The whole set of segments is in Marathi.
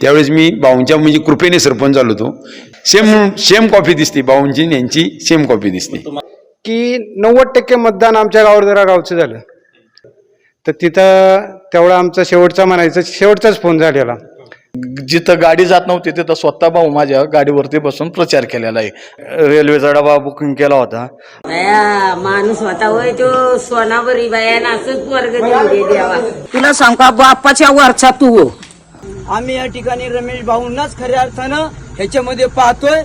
त्यावेळेस मी भाऊंच्या म्हणजे कृपेने सरपंच झालो होतो. सेम सेम कॉपी दिसते. भाऊंची आणि यांची सेम कॉपी दिसते. की नव्वद टक्के मतदान आमच्या गावावर जरा गावचं झालं. तर तिथं तेवढा आमचा शेवटचा म्हणायचं शेवटचाच फोन झालेला जिथं गाडी जात नव्हती तिथं स्वतः भाऊ माझ्या गाडीवरती बसून प्रचार केलेला आहे. रेल्वेचा डबा बुकिंग केला होता. बाया माणूस होता होय तो. सोनावरी बाया असंच वर्ग देवा. तुला सांग का बाप्पाच्या वरचा तू हो. आम्ही या ठिकाणी रमेश भाऊंनाच खऱ्या अर्थानं ह्याच्यामध्ये पाहतोय.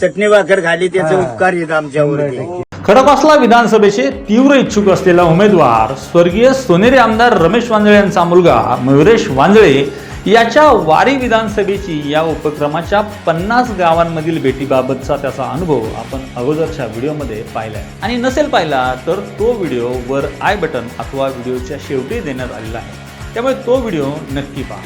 चटणी भाकर खाली त्याचे उपकार येत आमच्यावरती खडकवासला विधानसभेचे तीव्र इच्छुक असलेला उमेदवार स्वर्गीय सोनेरी आमदार रमेश वांजळे यांचा मुलगा मयुरेश वांजळे याच्या वारी विधानसभेची या उपक्रमाच्या पन्नास गावांमधील भेटीबाबतचा त्याचा अनुभव आपण अगोदरच्या व्हिडिओमध्ये पाहिला आहे आणि नसेल पाहिला तर तो व्हिडिओ वर आय बटन अथवा व्हिडिओच्या शेवटी देण्यात आलेला आहे. त्यामुळे तो व्हिडिओ नक्की पहा.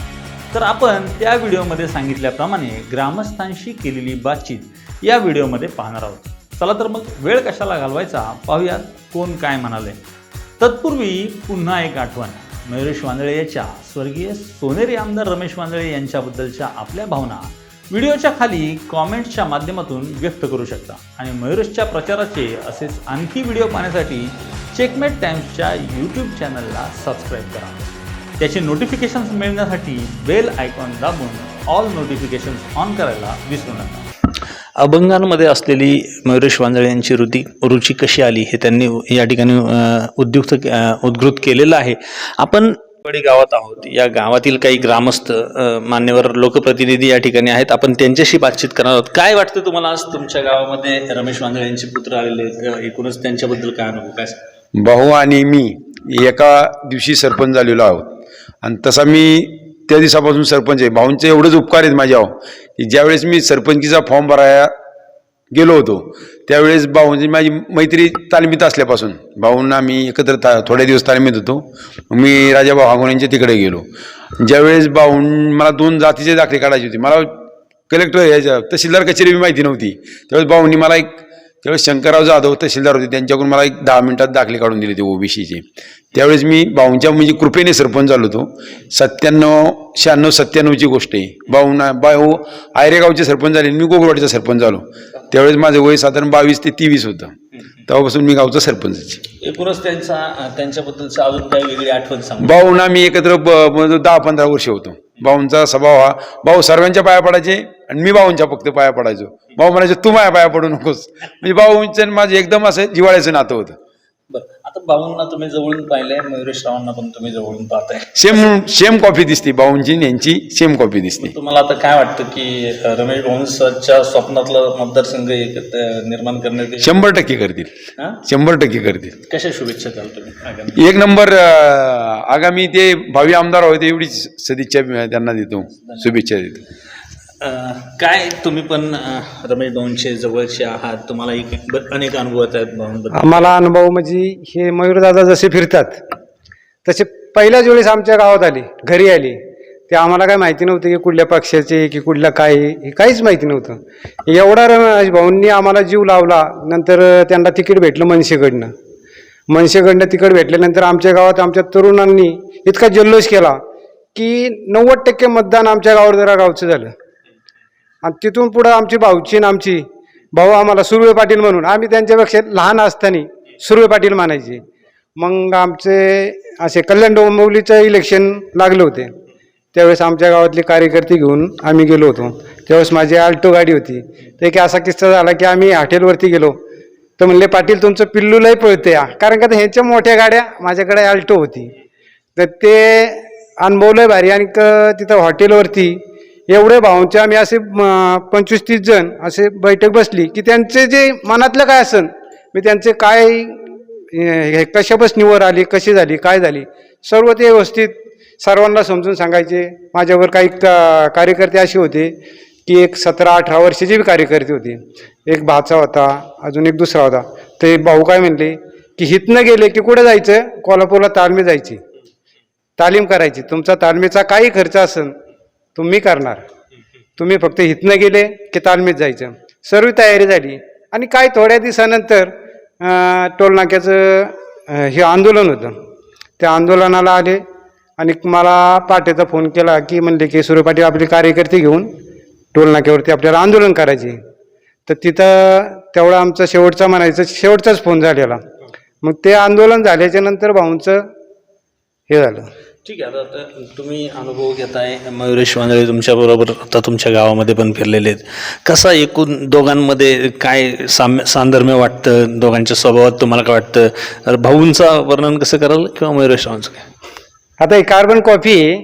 तर आपण त्या व्हिडिओमध्ये सांगितल्याप्रमाणे ग्रामस्थांशी केलेली बातचीत या व्हिडिओमध्ये पाहणार आहोत. चला तर मग वेळ कशाला घालवायचा पाहूयात कोण काय म्हणाले. तत्पूर्वी पुन्हा एक आठवण. मयुरेश वांदळे याच्या स्वर्गीय सोनेरी आमदार रमेश वांदळे यांच्याबद्दलच्या आपल्या भावना व्हिडिओच्या खाली कॉमेंट्सच्या माध्यमातून व्यक्त करू शकता. आणि मयुरेशच्या प्रचाराचे असेच आणखी व्हिडिओ पाहण्यासाठी चेकमेट टाइम्सच्या यूट्यूब चॅनलला सबस्क्राईब करा. त्याचे नोटिफिकेशन्स मिळण्यासाठी बेल आयकॉन दाबून ऑल नोटिफिकेशन्स ऑन करायला विसरू नका. अभंगांमध्ये असलेली मयुरेश वांजळे यांची रुची रुची कशी आली हे त्यांनी या ठिकाणी उद्युक्त उद्घृत केलेलं आहे. आपण वडी गावात आहोत. या गावातील काही ग्रामस्थ मान्यवर लोकप्रतिनिधी या ठिकाणी आहेत. आपण त्यांच्याशी बातचीत करणार आहोत. काय वाटतं तुम्हाला आज तुमच्या गावामध्ये रमेश वांजळे यांचे पुत्र आलेले एकूणच त्यांच्याबद्दल काय अनुभव? काय? भाऊ आणि मी एका दिवशी सरपंच झालेलो आहोत. आणि तसा मी त्या दिवसापासून सरपंच आहे. भाऊंचे एवढंच उपकार आहेत माझ्यावर की ज्यावेळेस मी सरपंचीचा फॉर्म भरायला गेलो होतो त्यावेळेस भाऊंची माझी मैत्री तालमीत असल्यापासून भाऊंना मी एकत्र ता थोड्या दिवस तालमीत होतो मी राजाभाऊ हागोन यांच्या तिकडे गेलो. ज्यावेळेस भाऊं मला दोन जातीचे दाखले काढायचे होते मला कलेक्टर याच्या तहसीलदार कचेरी माहिती नव्हती त्यावेळेस भाऊंनी मला एक त्यावेळेस शंकरराव जाधव तहसीलदार होते. त्यांच्याकडून मला एक दहा मिनिटात दाखले काढून दिले ते ओबीसीचे. त्यावेळेस मी भाऊंच्या म्हणजे कृपेने सरपंच झालो होतो. सत्त्याण्णव शहाण्णव सत्त्याण्णवची गोष्ट आहे. भाऊना भाऊ आयरेगावचे सरपंच झाले मी गोगलवाडीचा सरपंच झालो. त्यावेळेस माझं वय साधारण बावीस ते तेवीस होतं. तेव्हापासून मी गावचा सरपंच. एकूणच त्यांचा त्यांच्याबद्दलचं अजून काही वेगळी आठवण सांग. भाऊना मी एकत्र ब- दहा पंधरा वर्ष होतो. भाऊंचा स्वभाव हा भाऊ सर्वांच्या पाया पडायचे आणि मी भाऊंच्या फक्त पाया पडायचो. भाऊ म्हणायचे तू माझ्या पाया पडू नकोस. म्हणजे भाऊंचं आणि माझं एकदम असं जिवाळ्याचं नातं होतं. आता भाऊंना तुम्ही जवळून पाहिलंय मयुरेश रावांना पण तुम्ही जवळून पाहताय. सेम सेम कॉपी दिसते आणि यांची सेम कॉपी दिसते तुम्हाला आता काय वाटतं की रमेश भाऊंच्या स्वप्नातलं मतदारसंघ एक अ, निर्माण करण्यात शंभर टक्के करतील. हा? शंभर टक्के करतील. कशा शुभेच्छा द्याल तुम्ही? आगामी एक नंबर अं, आगामी ते भावी आमदार होते एवढीच सदिच्छा मी त्यांना देतो. शुभेच्छा देतो. काय तुम्ही पण रमेश भाऊंचे जवळचे आहात. तुम्हाला एक अनेक अनुभव आहेत भाऊंबद्दल. आम्हाला अनुभव म्हणजे हे मयूरदादा जसे फिरतात तसे पहिल्याच वेळेस आमच्या गावात आले घरी आली. ते आम्हाला काय माहिती नव्हतं की कुठल्या पक्षाचे की कुठल्या काय हे काहीच माहिती नव्हतं. एवढा रमेश भाऊंनी आम्हाला जीव लावला नंतर त्यांना तिकीट भेटलं मनसेकडनं. मनसेकडनं तिकीट भेटल्यानंतर आमच्या गावात आमच्या तरुणांनी इतका जल्लोष केला की नव्वद टक्के मतदान आमच्या गावावर जरा गावचं झालं. आणि तिथून पुढं आमची भाऊची आणि आमची भाऊ आम्हाला सुर्वे पाटील म्हणून. आम्ही त्यांच्यापेक्षा लहान असताना सुर्वे पाटील मानायचे मग आमचे असे कल्याण डोंबवलीचं इलेक्शन लागले होते. त्यावेळेस आमच्या गावातले कार्यकर्ते घेऊन आम्ही गेलो होतो. त्यावेळेस माझी आल्टो गाडी होती. तर एक असा किस्सा झाला की आम्ही हॉटेलवरती गेलो. तर म्हणले पाटील तुमचं पिल्लू लय पळते या कारण का तर ह्यांच्या मोठ्या गाड्या माझ्याकडे आल्टो होती. तर ते अनुभवलंय भारी आणि क- तिथं हॉटेलवरती एवढे भावांचे आम्ही असे पंचवीस तीस जण असे बैठक बसली की त्यांचे जे मनातलं काय असन मी त्यांचे काय हे कशापास निवड आली कशी झाली काय झाली सर्व ते व्यवस्थित सर्वांना समजून सांगायचे. माझ्यावर काही का कार्यकर्ते असे होते की एक सतरा अठरा वर्षाचे बी कार्यकर्ते होते. एक भाचा होता अजून एक दुसरा होता. ते भाऊ काय म्हणले की हितनं गेले की कुठं जायचं? कोल्हापूरला तालमी जायची. तालीम करायची. तुमचा तालमीचा काही खर्च असेल तुम्ही करणार. तुम्ही फक्त इथनं गेले की तालमीत जायचं. सर्व तयारी झाली. आणि काय थोड्या दिवसानंतर टोलनाक्याचं हे आंदोलन होतं. त्या आंदोलनाला आले आणि मला पाटेचा फोन केला की म्हणले की सूर्य पाटील आपले कार्यकर्ते घेऊन टोलनाक्यावरती आपल्याला आंदोलन करायचे तर तिथं तेवढा आमचा शेवटचा म्हणायचं शेवटचाच फोन झालेला. मग ते आंदोलन झाल्याच्यानंतर भाऊंचं हे झालं. ठीक आहे आता आता तुम्ही अनुभव घेताय मयुरेश वांजळे तुमच्याबरोबर आता तुमच्या गावामध्ये पण फिरलेले आहेत. कसा एकूण दोघांमध्ये काय साम्य साधर्म्य वाटतं? दोघांच्या स्वभावात तुम्हाला काय वाटतं? तर भाऊंचं वर्णन कसं कराल किंवा मयुरेश रावांचं काय? आता ही कार्बन कॉफी आहे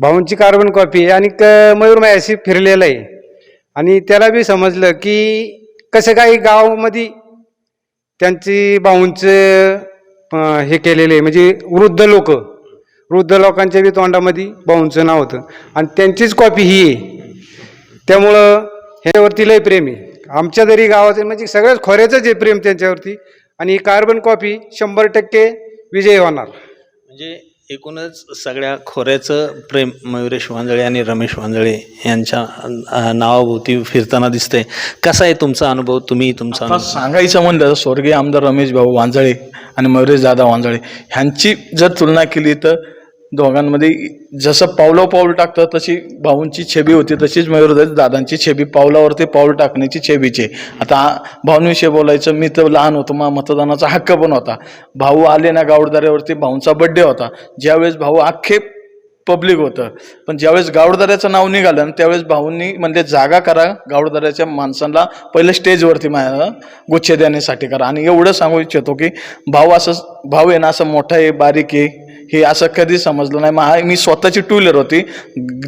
भाऊंची कार्बन कॉफी आहे आणि क मयूर मायाशी फिरलेलं आहे. आणि त्याला बी समजलं की कसं काही गावामध्ये त्यांची भाऊंचं हे केलेले आहे. म्हणजे वृद्ध लोक. वृद्ध लोकांच्या बी तोंडामध्ये भाऊंचं नाव होतं. आणि त्यांचीच कॉपी ही आहे. त्यामुळं ह्याच्यावरती लय प्रेम आहे. आमच्या तरी गावाचं म्हणजे सगळ्याच खोऱ्याचंच आहे प्रेम त्यांच्यावरती. आणि ही कार्बन कॉपी शंभर टक्के विजयी होणार. म्हणजे एकूणच सगळ्या खोऱ्याचं प्रेम मयुरेश वांजळे आणि रमेश वांजळे यांच्या नावाभोवती फिरताना दिसतंय. कसा आहे तुमचा अनुभव? तुम्ही तुमचा अनुभव सांगायचं म्हणलं तर स्वर्गीय आमदार रमेश भाऊ वांजळे आणि मयुरेश दादा वांजळे ह्यांची जर तुलना केली तर दोघांमध्ये जसं पावलं पाऊल टाकतं तशी भाऊंची छेबी होती तशीच मयूर दादांची छेबी पावलावरती पाऊल टाकण्याची छेबीचे. आता भाऊंविषयी बोलायचं मी तर लहान होतो मा मतदानाचा हक्क पण होता. भाऊ आले ना गावडदाऱ्यावरती भाऊंचा बड्डे होता. ज्यावेळेस भाऊ अख्खे पब्लिक होतं. पण ज्यावेळेस गावडदाऱ्याचं नाव निघालं त्यावेळेस भाऊंनी म्हणजे जागा करा गावडदाऱ्याच्या माणसांना पहिलं स्टेजवरती माझ्या गुच्छ देण्यासाठी करा. आणि एवढं सांगू इच्छितो की भाऊ असं भाऊ आहे ना असं मोठा आहे बारीक आहे हे असं कधी समजलं नाही. मा मी स्वतःची टू व्हीलर होती.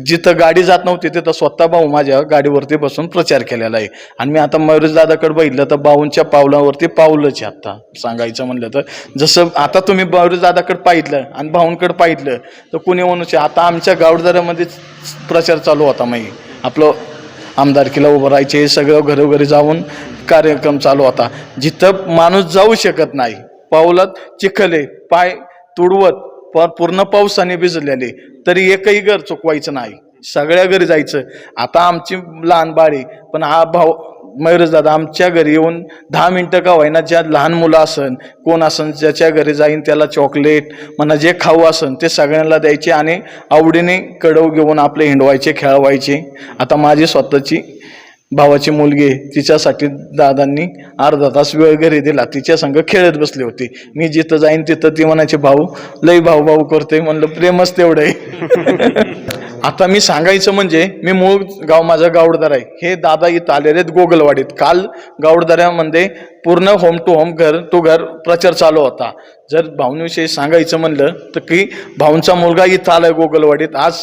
जिथं गाडी जात नव्हती तिथं स्वतः भाऊ माझ्या गाडीवरती बसून प्रचार केलेला आहे. आणि मी आता मयुरेश दादाकडे बघितलं तर भाऊंच्या पावलावरती पावलंच आहे आता. सांगायचं म्हणलं तर. जसं आता तुम्ही मयुरेश दादाकडे पाहिलं आणि भाऊंकडे पाहिलं तर कुणी म्हणून आता आमच्या गावडदाऱ्यामध्येच प्रचार चालू होता माही आपलं आमदारकीला उभं राहायचे हे सगळं घरोघरी जाऊन कार्यक्रम चालू होता. जिथं माणूस जाऊ शकत नाही पावलात चिखले पाय तुडवत प- पूर्ण पावसाने भिजलेले. तरी एकही घर चुकवायचं नाही. सगळ्या घरी जायचं. आता आमची लहान बाळी पण हा भाऊ मयुरज दादा आमच्या घरी येऊन दहा मिनटं का होईना ज्या लहान मुलं असन कोण असन ज्याच्या घरी जाईन त्याला चॉकलेट म्हणा जे खाऊ असन ते सगळ्यांना द्यायचे आणि आवडीने कडव घेऊन आपले हिंडवायचे खेळवायचे. आता माझी स्वतःची भावाची मुलगी आहे तिच्यासाठी दादांनी अर्धा तास वेळ घरी दिला. तिच्या संग खेळत बसले होते. मी जिथं जाईन तिथं ती म्हणायचे भाऊ लई भाऊ भाऊ करतोय. म्हणलं प्रेमच तेवढं आहे. आता मी सांगायचं म्हणजे मी मूळ गाव माझं गावडदार आहे. हे दादा इथं आलेले आहेत गोगलवाडीत. काल गावडदाऱ्यामध्ये पूर्ण होम टू होम घर टू घर प्रचार चालू होता. जर भाऊंविषयी सांगायचं म्हणलं तर की भाऊंचा मुलगा इथं आलाय गोगलवाडीत. आज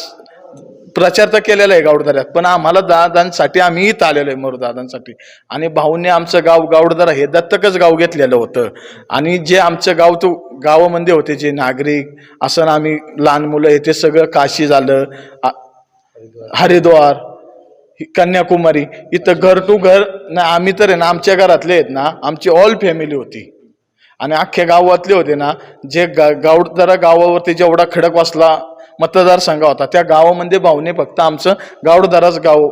प्रचार तर केलेला आहे गावडदाऱ्यात पण आम्हाला दादांसाठी आम्ही इथं आलेलो आहे मरू दादांसाठी. आणि भाऊने आमचं गाव गावडदारा हे दत्तकच गाव घेतलेलं होतं. आणि जे आमचं गाव तो गावामध्ये होते जे नागरिक असं आम्ही लहान मुलं हे ते सगळं काशी झालं हरिद्वार कन्याकुमारी इथं घर टू घर ना आम्ही तर आहे ना आमच्या घरातले आहेत ना आमची ऑल फॅमिली होती. आणि अख्ख्या गावातले होते ना जे गा गावडदारा गावावरती जेवढा खडक वाचला मतदारसंघ होता. त्या गावामध्ये भाऊने फक्त आमचं गावडदाराच गाव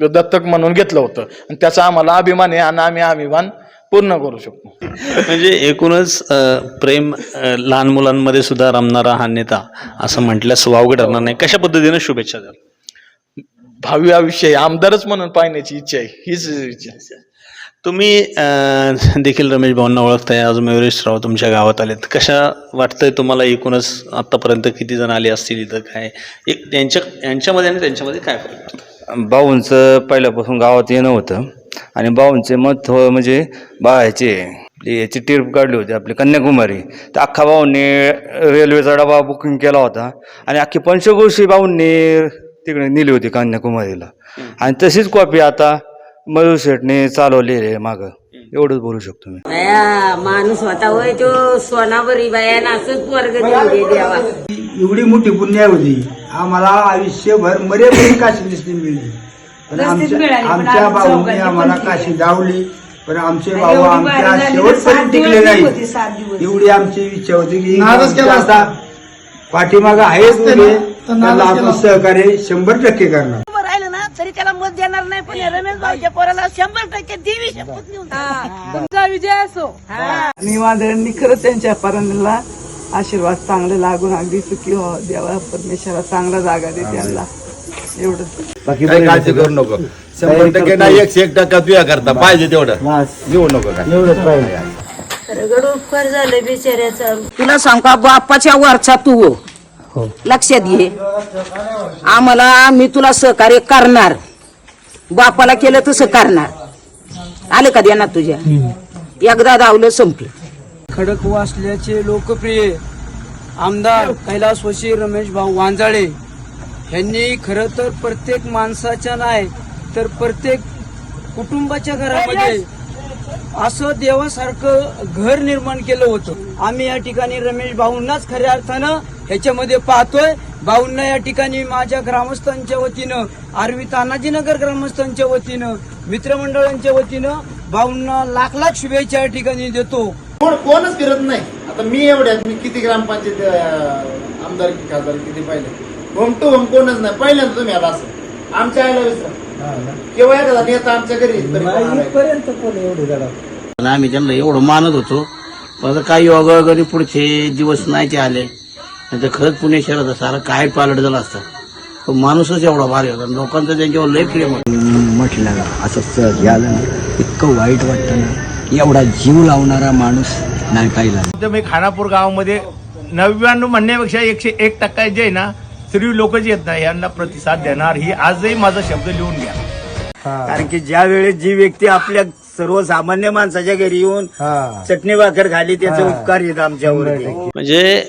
दत्तक म्हणून घेतलं होतं. आणि त्याचा आम्हाला अभिमान आहे आणि आम्ही अभिमान पूर्ण करू शकतो. म्हणजे एकूणच प्रेम लहान मुलांमध्ये सुद्धा रमणारा हा नेता असं म्हटल्यास वावगं ठरणार नाही. कशा पद्धतीने शुभेच्छा द्याल? भावी आयुष्य आमदारच म्हणून पाहण्याची इच्छा आहे. हीच इच्छा आहे. तुम्ही देखील रमेश भाऊंना ओळखताय आज मयुरेश राव तुमच्या गावात आलेत. कशा वाटतंय तुम्हाला एकूणच आतापर्यंत किती जण आले असतील इथं? काय एक त्यांच्या यांच्यामध्ये आणि त्यांच्यामध्ये काय फरक भाऊंचं पहिल्यापासून गावात येणं होतं. आणि भाऊंचे मत हो- म्हणजे बाळाचे याची ट्रिप काढली होती आपली कन्याकुमारी. तर अख्खा भाऊंनी रेल्वेचा डबा बुकिंग केला होता. आणि अख्खी पंचक्रोशी भाऊंनी तिकडे नेली होती कन्याकुमारीला. आणि तशीच कॉपी आता मयूर शेटने चालवलेली मागं. एवढंच बोलू शकतो मी. बाया माणूस होता होय तो सोनावरी बायानं असंच वर्ग देऊ दे देवा. एवढी मोठी पुण्य होती आम्हाला आयुष्यभर मर्यादित काशी दिसली मिळली. पण आमच्या आमच्या भाऊने आम्हाला काशी दावली पण आमचे भाऊ आमच्या शेवटपर्यंत टिकले नाही. एवढी आमची इच्छा होती की आमच्या आता पाठीमागं आहेच त्याला आपण सहकार्य शंभर टक्के करणार उभं राहिलं ना तरी त्याला मत देणार नाही पण या रमेश भाऊच्या पोराला शंभर टक्के देवी शपथ घेऊन तुमचा विजय असो. आणि वादळांनी खरंच त्यांच्या परांना आशीर्वाद चांगले लागून अगदी सुखी हो देवा परमेश्वरा चांगला जागा दे त्यांना. एवढंच काही काळजी करू नको. शंभर टक्के नाही एकशे एक टक्का तुया करता. पाहिजे तेवढं. घेऊ नको काय रगड उपकार झाले बिचाऱ्याचा. तुला सांग का बाप्पाच्या वरचा तू हो. लक्षात घे आम्हाला मी तुला सहकार्य करणार. बापाला केलं तसं करणार. आलं का देणार तुझ्या? एकदा धावलं संपलं. खडकवासल्याचे लोकप्रिय आमदार कैलासवशी रमेश भाऊ वांजाळे यांनी खरं तर प्रत्येक माणसाच्या नाही तर प्रत्येक कुटुंबाच्या घरामध्ये असं देवासारखं घर निर्माण केलं होतं. आम्ही या ठिकाणी रमेश भाऊंनाच खऱ्या अर्थानं ह्याच्यामध्ये पाहतोय. भाऊंना या ठिकाणी माझ्या ग्रामस्थांच्या वतीनं आरवी तानाजीनगर ग्रामस्थांच्या वतीनं मित्रमंडळांच्या वतीनं भाऊंना लाख लाख शुभेच्छा या ठिकाणी देतो. कोण कोणच फिरत नाही. आता मी एवढ्यात मी किती ग्रामपंचायत आमदार खासदार किती पाहिले? होम टू होम कोणच नाही. पहिल्यांदा तुम्ही आला असं आमच्या आईला विसरा. केव्हा एखादा नेता आमच्या घरी तरी कोण? आणि आम्ही त्यांना एवढं मानत होतो पण काही अगोदर पुढचे दिवस नाही ते आले. नाही तर खरंच पुणे शहराचा सारा काय पालट झाला असता. तो माणूसच एवढा भारी होता. आणि लोकांचं त्यांच्यावर लय प्रेम म्हटलं ना असं सहज झालं ना इतकं वाईट वाटतं ना एवढा जीव लावणारा माणूस नाही पाहिला तर मी खानापूर गावामध्ये नव्याण्णव म्हणण्यापेक्षा एकशे एक टक्का जे आहे ना स्त्री लोक जे आहेत ना यांना प्रतिसाद देणार. ही आजही माझा शब्द लिहून घ्या. कारण की ज्या वेळेस जी व्यक्ती आपल्या सर्वसामान्य माणसाच्या घरी येऊन चटणी भाकर खाली त्याचे उपकार येत आमच्यावरती. म्हणजे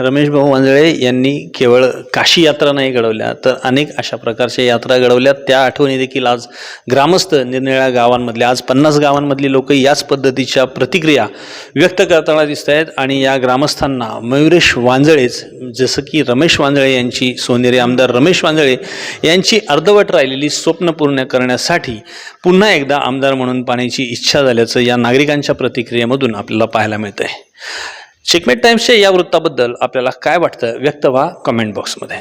रमेश भाऊ वांजळे यांनी केवळ काशी यात्रा नाही घडवल्या तर अनेक अशा प्रकारच्या यात्रा घडवल्या. त्या आठवणी देखील आज ग्रामस्थ निरनिळ्या गावांमधल्या आज पन्नास गावांमधली लोक याच पद्धतीच्या प्रतिक्रिया व्यक्त करताना दिसत आहेत आणि या ग्रामस्थांना मयुरेश वांजळेच जसं की रमेश वांजळे यांची सोनेरी आमदार रमेश वांजळे यांची अर्धवट राहिलेली स्वप्न पूर्ण करण्यासाठी पुन्हा एकदा आमदार म्हणून पाण्याची इच्छा झाल्याचं या नागरिकांच्या प्रतिक्रियेमधून आपल्याला पाहायला मिळतंय. चिकमेट टाइम्सच्या या वृत्ताबद्दल आपल्याला काय वाटतं? व्यक्त व्हा कमेंट बॉक्समध्ये.